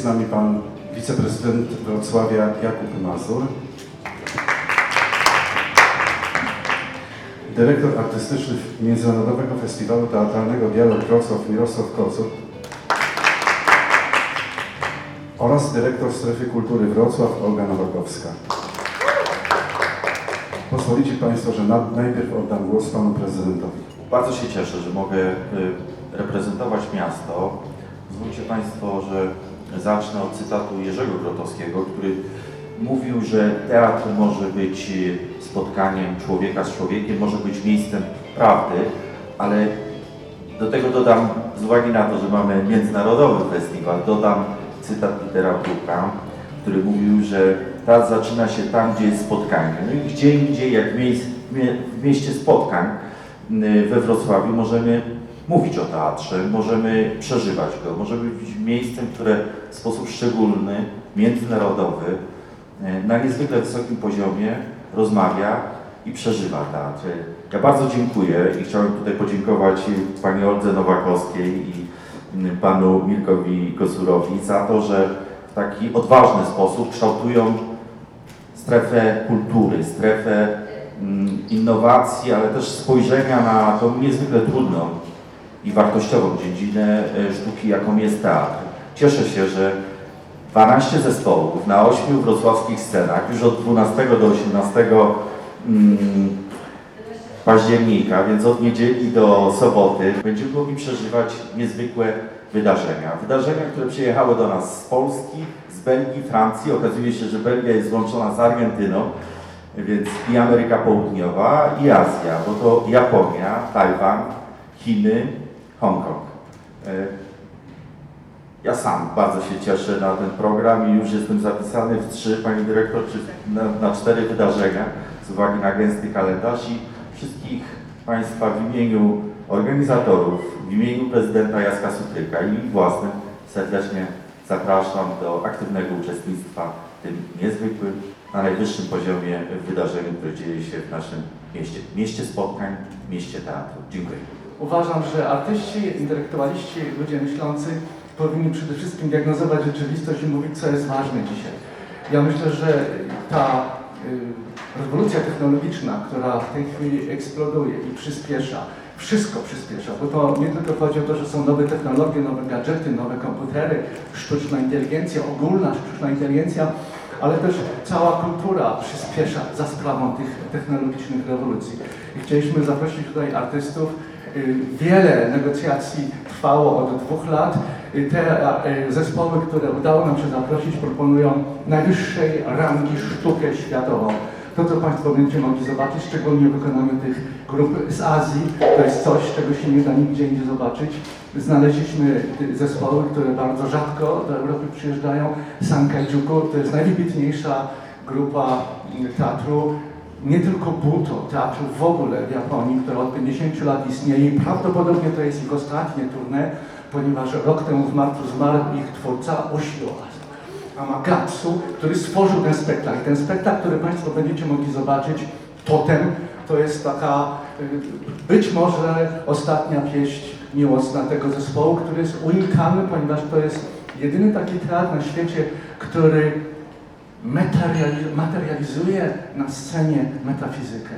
Jest z nami pan wiceprezydent Wrocławia Jakub Mazur. Dyrektor artystyczny Międzynarodowego Festiwalu Teatralnego Dialog Wrocław Mirosław Kocur oraz dyrektor Strefy Kultury Wrocław Olga Nowakowska. Pozwolicie Państwo, że na, najpierw oddam głos Panu Prezydentowi. Bardzo się cieszę, że mogę y, reprezentować miasto. Pozwólcie Państwo, że zacznę od cytatu Jerzego Grotowskiego, który mówił, że teatr może być spotkaniem człowieka z człowiekiem, może być miejscem prawdy, ale do tego dodam, z uwagi na to, że mamy międzynarodowy festiwal, dodam cytat Petera który mówił, że teatr zaczyna się tam, gdzie jest spotkanie. No i gdzie indziej, jak w, mieście spotkań y, we Wrocławiu możemy mówić o teatrze, możemy przeżywać go, możemy być miejscem, które w sposób szczególny, międzynarodowy, y, na niezwykle wysokim poziomie rozmawia i przeżywa teatr. Ja bardzo dziękuję i chciałem tutaj podziękować Pani Oldze Nowakowskiej i Panu Mirkowi Kosurowi za to, że w taki odważny sposób kształtują strefę kultury, strefę innowacji, ale też spojrzenia na tą niezwykle trudną i wartościową dziedzinę e, sztuki, jaką jest teatr. Cieszę się, że 12 zespołów na 8 wrocławskich scenach już od 12 do 18 mm, października, więc od niedzieli do soboty będziemy mogli przeżywać niezwykłe wydarzenia. Wydarzenia, które przyjechały do nas z Polski, z Belgii, Francji. Okazuje się, że Belgia jest złączona z Argentyną, więc i Ameryka Południowa, i Azja, bo to Japonia, Tajwan, Chiny, Hongkong. E, Ja sam bardzo się cieszę na ten program i już jestem zapisany w trzy, pani dyrektor, czy na, na cztery wydarzenia z uwagi na gęsty kalendarz i wszystkich Państwa w imieniu organizatorów, w imieniu prezydenta Jacka Sutryka i własnym serdecznie zapraszam do aktywnego uczestnictwa w tym niezwykłym, na najwyższym poziomie wydarzeniu, które dzieje się w naszym mieście. Mieście spotkań, mieście teatru. Dziękuję. Uważam, że artyści, intelektualiści, ludzie myślący powinni przede wszystkim diagnozować rzeczywistość i mówić, co jest ważne dzisiaj. Ja myślę, że ta y, rewolucja technologiczna, która w tej chwili eksploduje i przyspiesza, wszystko przyspiesza, bo to nie tylko chodzi o to, że są nowe technologie, nowe gadżety, nowe komputery, sztuczna inteligencja, ogólna sztuczna inteligencja, ale też cała kultura przyspiesza za sprawą tych technologicznych rewolucji. I chcieliśmy zaprosić tutaj artystów. Y, Wiele negocjacji trwało od dwóch lat. Y, Te y, zespoły, które udało nam się zaprosić, proponują najwyższej rangi sztukę światową. To, co Państwo będziecie mogli zobaczyć, szczególnie w wykonaniu tych grup z Azji, to jest coś, czego się nie da nigdzie indziej zobaczyć. Znaleźliśmy zespoły, które bardzo rzadko do Europy przyjeżdżają. Sankaijuku to jest najwybitniejsza grupa teatru, nie tylko Buto, teatru w ogóle w Japonii, która od 50 lat istnieje i prawdopodobnie to jest ich ostatnie tournée, ponieważ rok temu w marcu zmarł ich twórca Oshio Amagatsu, który stworzył ten spektakl. Ten spektakl, który Państwo będziecie mogli zobaczyć, Totem, to jest taka y, być może ostatnia pieśń miłosna tego zespołu, który jest unikalny, ponieważ to jest jedyny taki teatr na świecie, który materializuje na scenie metafizykę.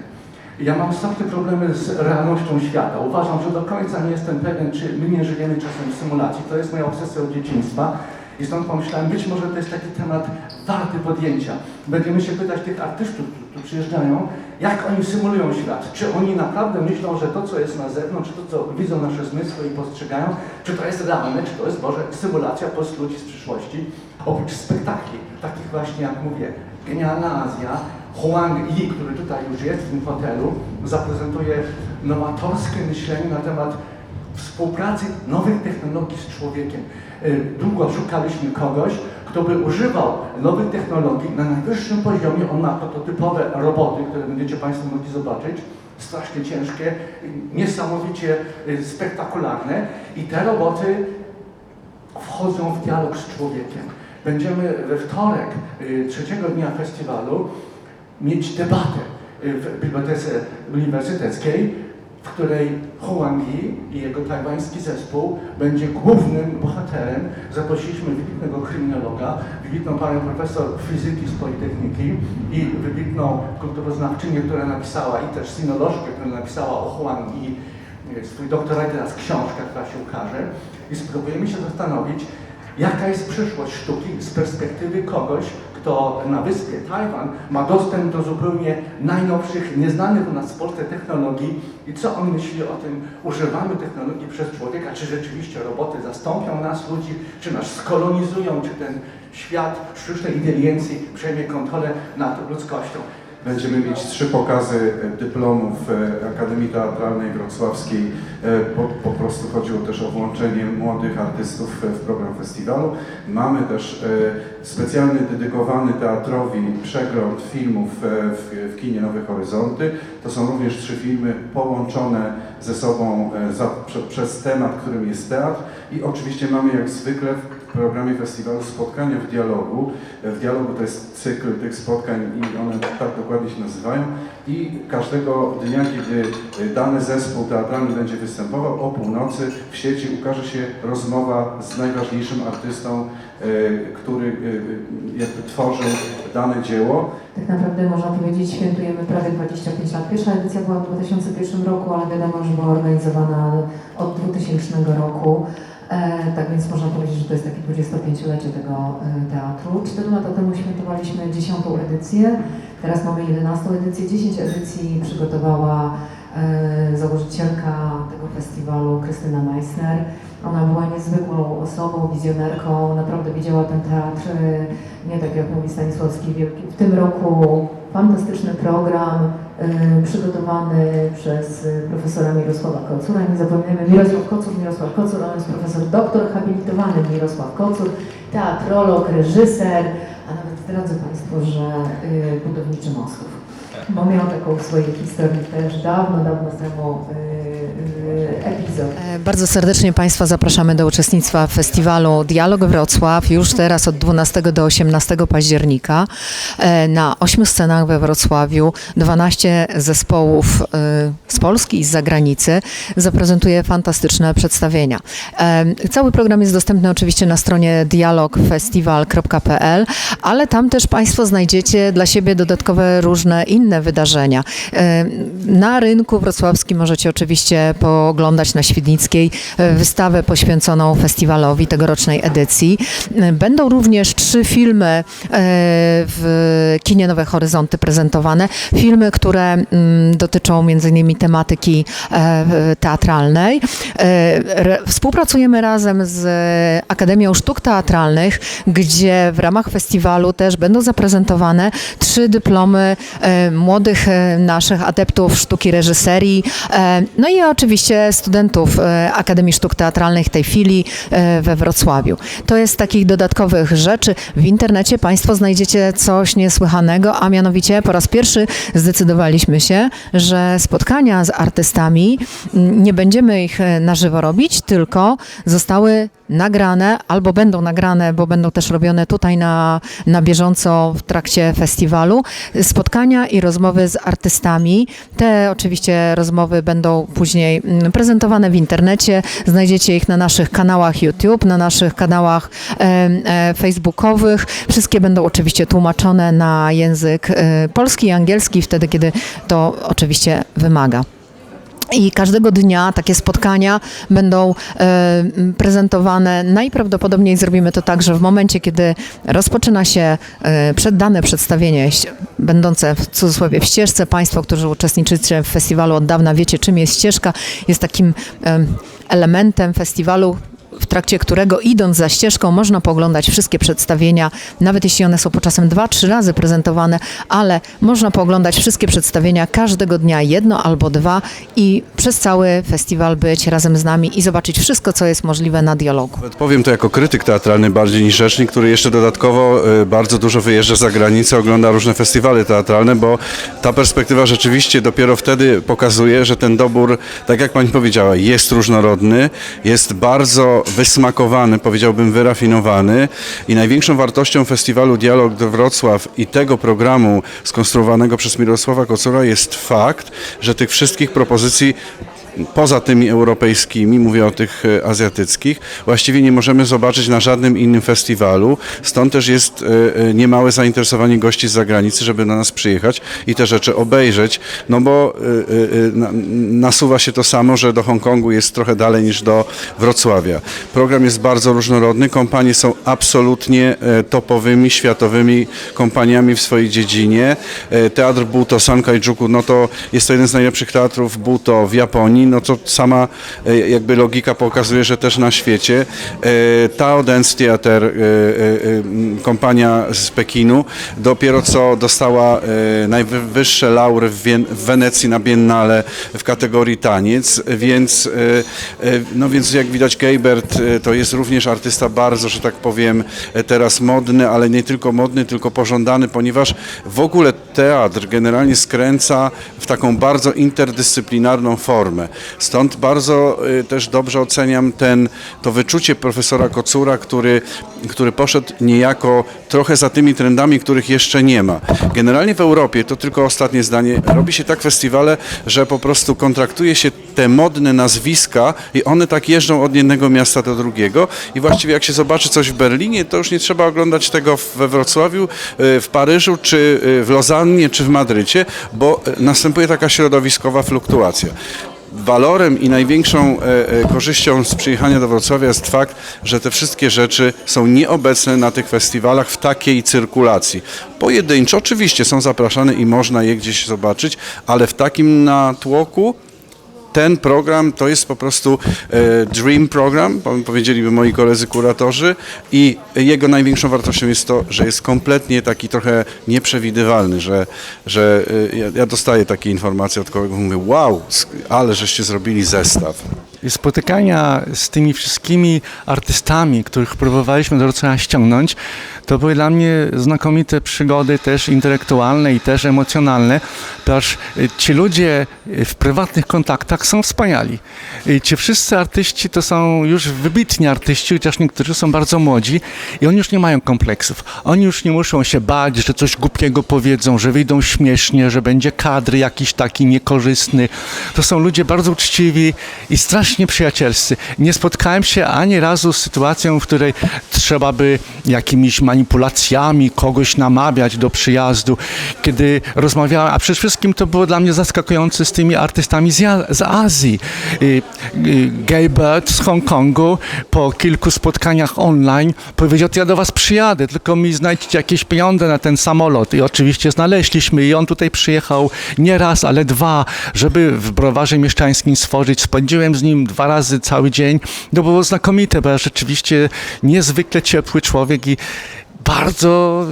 Ja mam straszne problemy z realnością świata. Uważam, że do końca nie jestem pewien, czy my nie żyjemy czasem w symulacji. To jest moja obsesja od dzieciństwa. I stąd pomyślałem, być może to jest taki temat warty podjęcia. Będziemy się pytać tych artystów, którzy tu przyjeżdżają, jak oni symulują świat. Czy oni naprawdę myślą, że to, co jest na zewnątrz, to, co widzą nasze zmysły i postrzegają, czy to jest realne, czy to jest może symulacja post ludzi z przyszłości. Oprócz spektakli, takich właśnie, jak mówię, Genialna Azja, Huang Yi, który tutaj już jest w tym hotelu, zaprezentuje nowatorskie myślenie na temat współpracy nowych technologii z człowiekiem. Y, Długo szukaliśmy kogoś, kto by używał nowych technologii na najwyższym poziomie. On ma prototypowe roboty, które będziecie Państwo mogli zobaczyć. Strasznie ciężkie, niesamowicie y, spektakularne. I te roboty wchodzą w dialog z człowiekiem. Będziemy we wtorek, y, trzeciego dnia festiwalu, mieć debatę w bibliotece uniwersyteckiej w której Huang Yi i jego tajwański zespół będzie głównym bohaterem. Zaprosiliśmy wybitnego kryminologa, wybitną panią profesor fizyki z Politechniki i wybitną kulturoznawczynię, która napisała, i też sinolożkę, która napisała o Huang Yi swój doktorat, teraz książka, która się ukaże. I spróbujemy się zastanowić, jaka jest przyszłość sztuki z perspektywy kogoś, kto na wyspie Tajwan ma dostęp do zupełnie najnowszych, nieznanych u nas w Polsce technologii. I co on myśli o tym używaniu technologii przez człowieka, czy rzeczywiście roboty zastąpią nas, ludzi, czy nas skolonizują, czy ten świat sztucznej inteligencji przejmie kontrolę nad ludzkością. Będziemy mieć trzy pokazy e, dyplomów e, Akademii Teatralnej Wrocławskiej. E, Po, po prostu chodziło też o włączenie młodych artystów w program festiwalu. Mamy też specjalny dedykowany teatrowi przegląd filmów w, w kinie Nowe Horyzonty. To są również trzy filmy połączone ze sobą za, prze, przez temat, którym jest teatr. I oczywiście mamy jak zwykle programie festiwalu spotkania w dialogu. W dialogu to jest cykl tych spotkań i one tak dokładnie się nazywają. I każdego dnia, kiedy dany zespół teatralny będzie występował o północy, w sieci ukaże się rozmowa z najważniejszym artystą, e, który e, jakby tworzył dane dzieło. Tak naprawdę można powiedzieć, świętujemy prawie 25 lat. Pierwsza edycja była w 2001 roku, ale wiadomo, że była organizowana od 2000 roku. E, tak więc można powiedzieć, że to jest takie 25-lecie tego e, teatru. Cztery lata temu świętowaliśmy 10. edycję, teraz mamy 11 edycję. 10 edycji przygotowała e, założycielka tego festiwalu Krystyna Meissner. Ona była niezwykłą osobą, wizjonerką, naprawdę widziała ten teatr, nie tak jak mówi Stanisławski. W tym roku fantastyczny program przygotowany przez e, profesora Mirosława Kocura. Nie zapominajmy, Mirosław Kocur, Mirosław Kocur, on jest profesor doktor habilitowany Mirosław Kocur, teatrolog, reżyser, a nawet zdradzę Państwu, że e, budowniczy mostów. Bo miał taką w swojej historii też dawno, dawno temu epizod. E, Bardzo serdecznie Państwa zapraszamy do uczestnictwa w festiwalu Dialog Wrocław już teraz od 12 do 18 października e, na ośmiu scenach we Wrocławiu. 12 zespołów e, z Polski i z zagranicy zaprezentuje fantastyczne przedstawienia. E, Cały program jest dostępny oczywiście na stronie dialogfestival.pl, ale tam też Państwo znajdziecie dla siebie dodatkowe różne inne wydarzenia. E, Na rynku wrocławskim możecie oczywiście pooglądać na Świdnickiej e, wystawę poświęconą festiwalowi tegorocznej edycji. E, Będą również trzy filmy e, w kinie Nowe Horyzonty prezentowane. Filmy, które mm, dotyczą m.in. tematyki e, teatralnej. Współpracujemy razem z Akademią Sztuk Teatralnych, gdzie w ramach festiwalu też będą zaprezentowane trzy dyplomy młodych naszych adeptów sztuki reżyserii, no i oczywiście studentów e, Akademii Sztuk Teatralnych tej filii e, we Wrocławiu. To jest takich dodatkowych rzeczy. W internecie Państwo znajdziecie coś niesłychanego, a mianowicie po raz pierwszy zdecydowaliśmy się, że spotkania z artystami nie będziemy ich e, na żywo robić, tylko zostały nagrane albo będą nagrane, bo będą też robione tutaj na, na bieżąco w trakcie festiwalu. Spotkania i rozmowy z artystami. Te oczywiście rozmowy będą później mm, prezentowane w internecie. Znajdziecie ich na naszych kanałach YouTube, na naszych kanałach e, e, facebookowych. Wszystkie będą oczywiście tłumaczone na język e, polski i angielski, wtedy kiedy to oczywiście wymaga. I każdego dnia takie spotkania będą e, prezentowane. Najprawdopodobniej zrobimy to tak, że w momencie, kiedy rozpoczyna się e, przeddane przedstawienie, będące w cudzysłowie w ścieżce, Państwo, którzy uczestniczycie w festiwalu od dawna wiecie, czym jest ścieżka. Jest takim em, elementem festiwalu, w trakcie którego idąc za ścieżką można pooglądać wszystkie przedstawienia, nawet jeśli one są po czasem dwa, trzy razy prezentowane, ale można pooglądać wszystkie przedstawienia każdego dnia, jedno albo dwa i przez cały festiwal być razem z nami i zobaczyć wszystko, co jest możliwe na dialogu. Powiem to jako krytyk teatralny bardziej niż rzecznik, który jeszcze dodatkowo y, bardzo dużo wyjeżdża za granicę, ogląda różne festiwale teatralne, bo ta perspektywa rzeczywiście dopiero wtedy pokazuje, że ten dobór, tak jak pani powiedziała, jest różnorodny, jest bardzo wysmakowany, powiedziałbym wyrafinowany i największą wartością festiwalu Dialog Wrocław i tego programu skonstruowanego przez Mirosława Kocura jest fakt, że tych wszystkich propozycji poza tymi europejskimi, mówię o tych e, azjatyckich, właściwie nie możemy zobaczyć na żadnym innym festiwalu. Stąd też jest e, e, niemałe zainteresowanie gości z zagranicy, żeby do nas przyjechać i te rzeczy obejrzeć, no bo na- nasuwa się to samo, że do Hongkongu jest trochę dalej niż do Wrocławia. Program jest bardzo różnorodny, kompanie są absolutnie topowymi, światowymi kompaniami w swojej dziedzinie. Teatr Buto, Sankaijuku, no to jest to jeden z najlepszych teatrów Buto w Japonii, no to sama e, jakby logika pokazuje, że też na świecie. E, Tao Dance Theater, e, kompania z Pekinu, dopiero co dostała najwyższe laury w, w Wenecji na Biennale w kategorii taniec, więc, no więc jak widać Geibert to jest również artysta bardzo, że tak powiem, teraz modny, ale nie tylko modny, tylko pożądany, ponieważ w ogóle teatr generalnie skręca w taką bardzo interdyscyplinarną formę. Stąd bardzo y, też dobrze oceniam ten, to wyczucie profesora Kocura, który, który poszedł niejako trochę za tymi trendami, których jeszcze nie ma. Generalnie w Europie, to tylko ostatnie zdanie, robi się tak festiwale, że po prostu kontraktuje się te modne nazwiska i one tak jeżdżą od jednego miasta do drugiego i właściwie jak się zobaczy coś w Berlinie, to już nie trzeba oglądać tego we Wrocławiu, y, w Paryżu, czy y, w Lozannie, czy w Madrycie, bo y, następuje taka środowiskowa fluktuacja. Walorem i największą e, e, korzyścią z przyjechania do Wrocławia jest fakt, że te wszystkie rzeczy są nieobecne na tych festiwalach w takiej cyrkulacji. Pojedynczo oczywiście są zapraszane i można je gdzieś zobaczyć, ale w takim natłoku ten program to jest po prostu e, dream program, po- powiedzieliby moi koledzy kuratorzy i jego największą wartością jest to, że jest kompletnie taki trochę nieprzewidywalny, że, że e, ja, dostaję takie informacje od kogoś, mówię wow, ale żeście zrobili zestaw. I spotykania z tymi wszystkimi artystami, których próbowaliśmy do Wrocławia ściągnąć, to były dla mnie znakomite przygody też intelektualne i też emocjonalne, ponieważ y, ci ludzie y, w prywatnych kontaktach są wspaniali. I ci wszyscy artyści to są już wybitni artyści, chociaż niektórzy są bardzo młodzi i oni już nie mają kompleksów. Oni już nie muszą się bać, że coś głupiego powiedzą, że wyjdą śmiesznie, że będzie kadr jakiś taki niekorzystny. To są ludzie bardzo uczciwi i strasznie przyjacielscy. Nie spotkałem się ani razu z sytuacją, w której trzeba by jakimiś manipulacjami kogoś namawiać do przyjazdu. Kiedy rozmawiałem, a przede wszystkim to było dla mnie zaskakujące z tymi artystami z, z Azji. Y, y, Gay Bird z Hongkongu po kilku spotkaniach online powiedział, ja do was przyjadę, tylko mi znajdźcie jakieś pieniądze na ten samolot. I oczywiście znaleźliśmy i on tutaj przyjechał nie raz, ale dwa, żeby w browarze mieszczańskim stworzyć. Spędziłem z nim dwa razy cały dzień. To było znakomite, bo ja rzeczywiście niezwykle ciepły człowiek i bardzo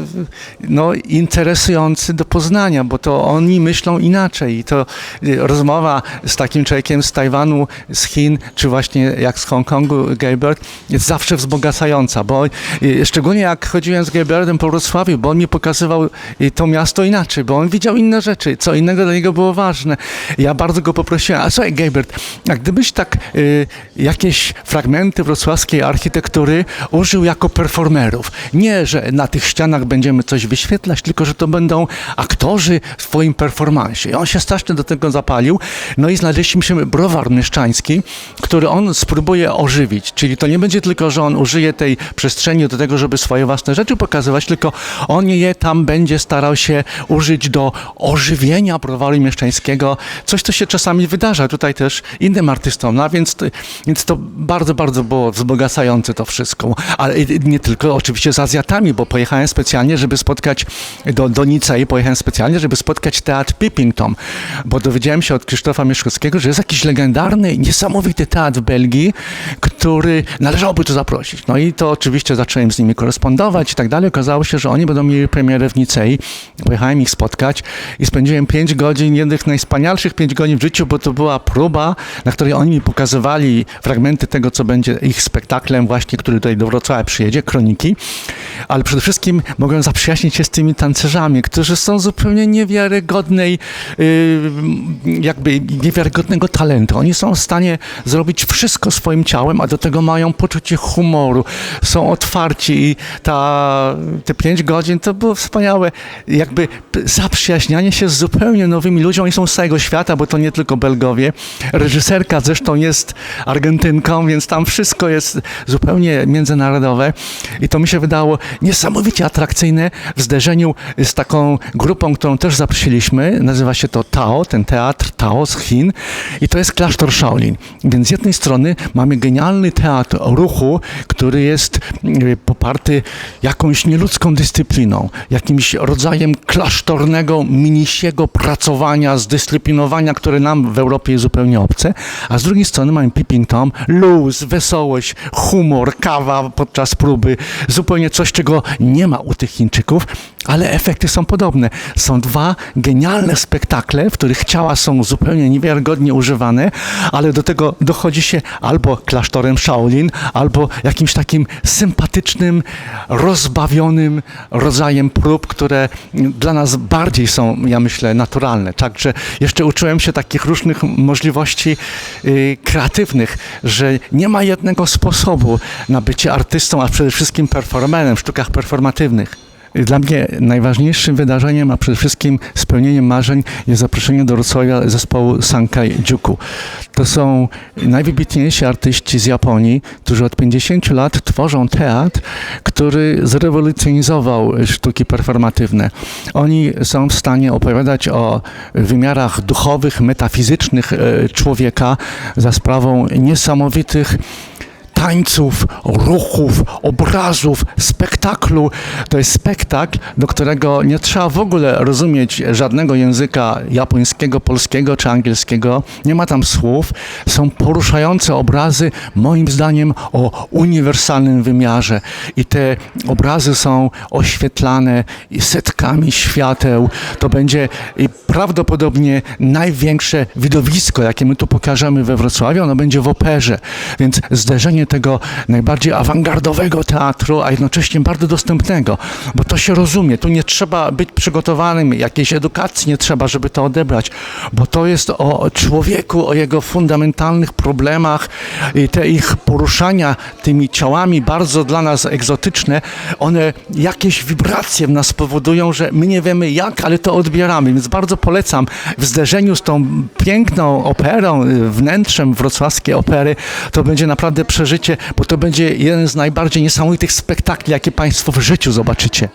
no, interesujący do poznania, bo to oni myślą inaczej i to y, rozmowa z takim człowiekiem z Tajwanu, z Chin, czy właśnie jak z Hongkongu, Gaybird, jest zawsze wzbogacająca, bo y, szczególnie jak chodziłem z Gaybirdem po Wrocławiu, bo on mi pokazywał y, to miasto inaczej, bo on widział inne rzeczy, co innego dla niego było ważne. Ja bardzo go poprosiłem, a słuchaj Gaybird, a gdybyś tak y, jakieś fragmenty wrocławskiej architektury użył jako performerów, nie, że na tych ścianach będziemy coś wyświetlać, tylko że to będą aktorzy w swoim performansie. I on się strasznie do tego zapalił. No i znaleźliśmy browar mieszczański, który on spróbuje ożywić. Czyli to nie będzie tylko, że on użyje tej przestrzeni do tego, żeby swoje własne rzeczy pokazywać, tylko on je tam będzie starał się użyć do ożywienia browaru mieszczańskiego. Coś, co się czasami wydarza tutaj też innym artystom. No, więc, więc to bardzo, bardzo było wzbogacające to wszystko. Ale nie tylko oczywiście z Azjatami, bo pojechałem specjalnie, żeby spotkać do, do Nicei, pojechałem specjalnie, żeby spotkać teatr Pippington, bo dowiedziałem się od Krzysztofa Mieszkowskiego, że jest jakiś legendarny, niesamowity teatr w Belgii, który należałoby tu zaprosić. No i to oczywiście zacząłem z nimi korespondować i tak dalej. Okazało się, że oni będą mieli premierę w Nicei. Pojechałem ich spotkać i spędziłem 5 godzin, jednych najwspanialszych 5 godzin w życiu, bo to była próba, na której oni mi pokazywali fragmenty tego, co będzie ich spektaklem właśnie, który tutaj do Wrocławia przyjedzie, kroniki. Ale ale przede wszystkim mogłem zaprzyjaźnić się z tymi tancerzami, którzy są zupełnie niewiarygodnej, y, jakby niewiarygodnego talentu. Oni są w stanie zrobić wszystko swoim ciałem, a do tego mają poczucie humoru, są otwarci i ta, te pięć godzin to było wspaniałe, jakby zaprzyjaźnianie się z zupełnie nowymi ludźmi, oni są z całego świata, bo to nie tylko Belgowie. Reżyserka zresztą jest Argentynką, więc tam wszystko jest zupełnie międzynarodowe i to mi się wydało niesamowicie atrakcyjne w zderzeniu z taką grupą, którą też zaprosiliśmy. Nazywa się to Tao, ten teatr Tao z Chin i to jest klasztor Shaolin. Więc z jednej strony mamy genialny teatr ruchu, który jest y, poparty jakąś nieludzką dyscypliną, jakimś rodzajem klasztornego, minisiego pracowania, zdyscyplinowania, które nam w Europie jest zupełnie obce, a z drugiej strony mamy peeping tom, luz, wesołość, humor, kawa podczas próby, zupełnie coś, czego nie ma u tych Chińczyków, ale efekty są podobne. Są dwa genialne spektakle, w których ciała są zupełnie niewiarygodnie używane, ale do tego dochodzi się albo klasztorem Shaolin, albo jakimś takim sympatycznym, rozbawionym rodzajem prób, które dla nas bardziej są, ja myślę, naturalne. Także jeszcze uczyłem się takich różnych możliwości y, kreatywnych, że nie ma jednego sposobu na bycie artystą, a przede wszystkim performerem w sztukach performatywnych. Dla mnie najważniejszym wydarzeniem, a przede wszystkim spełnieniem marzeń jest zaproszenie do Wrocławia zespołu Sankai Juku. To są najwybitniejsi artyści z Japonii, którzy od 50 lat tworzą teatr, który zrewolucjonizował sztuki performatywne. Oni są w stanie opowiadać o wymiarach duchowych, metafizycznych e, człowieka za sprawą niesamowitych tańców, ruchów, obrazów, spektaklu. To jest spektakl, do którego nie trzeba w ogóle rozumieć żadnego języka japońskiego, polskiego czy angielskiego. Nie ma tam słów. Są poruszające obrazy, moim zdaniem, o uniwersalnym wymiarze. I te obrazy są oświetlane setkami świateł. To będzie i prawdopodobnie największe widowisko, jakie my tu pokażemy we Wrocławiu. Ono będzie w operze. Więc zderzenie tego najbardziej awangardowego teatru, a jednocześnie bardzo dostępnego, bo to się rozumie. Tu nie trzeba być przygotowanym, jakiejś edukacji nie trzeba, żeby to odebrać, bo to jest o człowieku, o jego fundamentalnych problemach i te ich poruszania tymi ciałami bardzo dla nas egzotyczne, one jakieś wibracje w nas powodują, że my nie wiemy jak, ale to odbieramy, więc bardzo polecam w zderzeniu z tą piękną operą, y, wnętrzem wrocławskiej opery, to będzie naprawdę przeżycie, bo to będzie jeden z najbardziej niesamowitych spektakli, jakie Państwo w życiu zobaczycie.